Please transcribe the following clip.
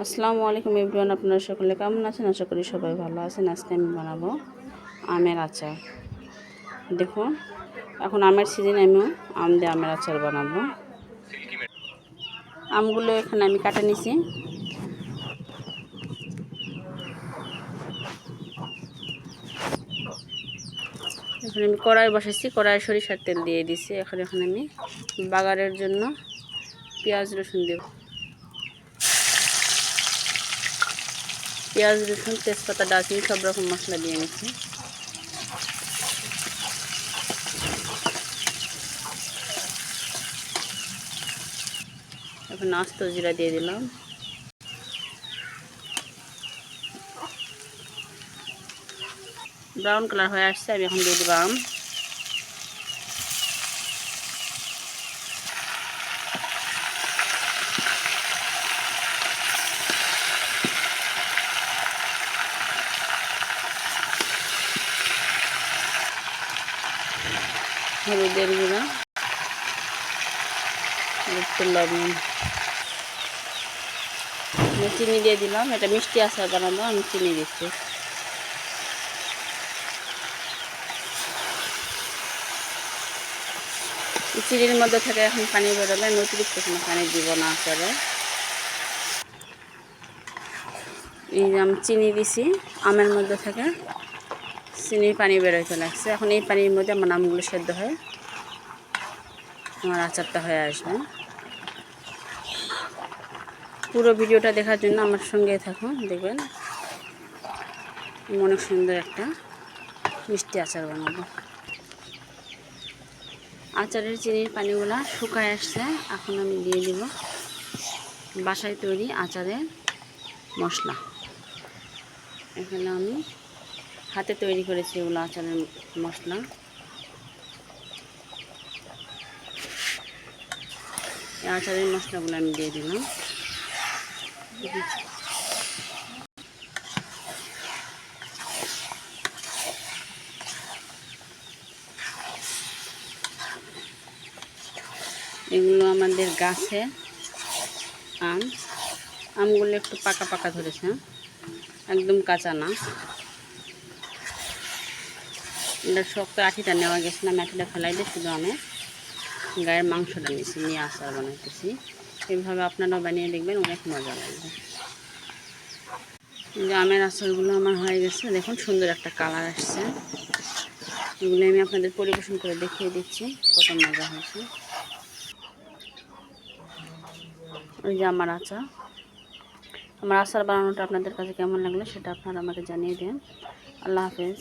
আসসালামু আলাইকুম এভরিওয়ান, আপনারা সকলে কেমন আছেন? আশা করি সবাই ভালো আছেন। আজকে আমি বানাবো আমের আচার। দেখুন, এখন আমের সিজন আমিও আম দিয়ে আমের আচার বানাবো। আমগুলো এখানে আমি কাটে নিছি। এখন আমি কড়াই বসাইছি, কড়াই সরিষার তেল দিয়ে দিছি। এখন এখানে আমি বাগারের জন্য পেঁয়াজ রসুন দেব। পেঁয়াজ, রসুন, তেজপাতা দারচিনি সব রকম মশলা দিয়ে নিচ্ছি। এখন আস্ত জিরা দিয়ে দিলাম। ব্রাউন কালার হয়ে আসছে, আমি এখন দিয়ে দিলাম। হলুদের গুঁড়া একটু লবণ। আমি চিনি দিয়ে দিলাম, এটা মিষ্টি আচার বানাবো, আমি চিনি দিচ্ছি। চিনির মধ্যে থেকে এখন পানি বেরোবে অতিরিক্ত কোনো পানি দিব না আচারে। এই আমি চিনি দিছি, আমের মধ্যে থেকে। চিনির পানি বেরোতে লাগছে এখন এই পানির মধ্যে আমার আমগুলো সেদ্ধ হয়। আমার আচারটা হয়ে আসবে। পুরো ভিডিওটা দেখার জন্য আমার সঙ্গে থাকুন, দেখবেন। অনেক সুন্দর একটা মিষ্টি আচার বানাবো। আচারের চিনির পানিগুলো শুকায় আসছে। এখন আমি দিয়ে দিব বাসায় তৈরি আচারের মশলা। এখানে আমি হাতে তৈরি করেছি এগুলো আচারের মশলা। আচারের মশলাগুলো আমি দিয়ে দিলাম। এগুলো আমাদের গাছে আম। আমগুলো একটু পাকা পাকা ধরেছে, একদম কাঁচা না। শক্ত আঠিটা নেওয়া গেছে না আঠিটা ফেলাই দিয়ে শুধু আমের গায়ের মাংসটা নিয়েছি, নিয়ে আচার বানাইতেছি। এইভাবে আপনারাও বানিয়ে দেখবেন, অনেক মজা লাগবে। যে আমের আচারগুলো আমার হয়ে গেছে, দেখুন সুন্দর একটা কালার আসছে। এগুলো আমি আপনাদের পরিবেশন করে দেখিয়ে দিচ্ছি, কত মজা হয়েছে। ওই যে আমার আচার। আমার আচার বানানোটা আপনাদের কাছে কেমন লাগল সেটা আপনারা আমাকে জানিয়ে দেন। আল্লাহ হাফেজ।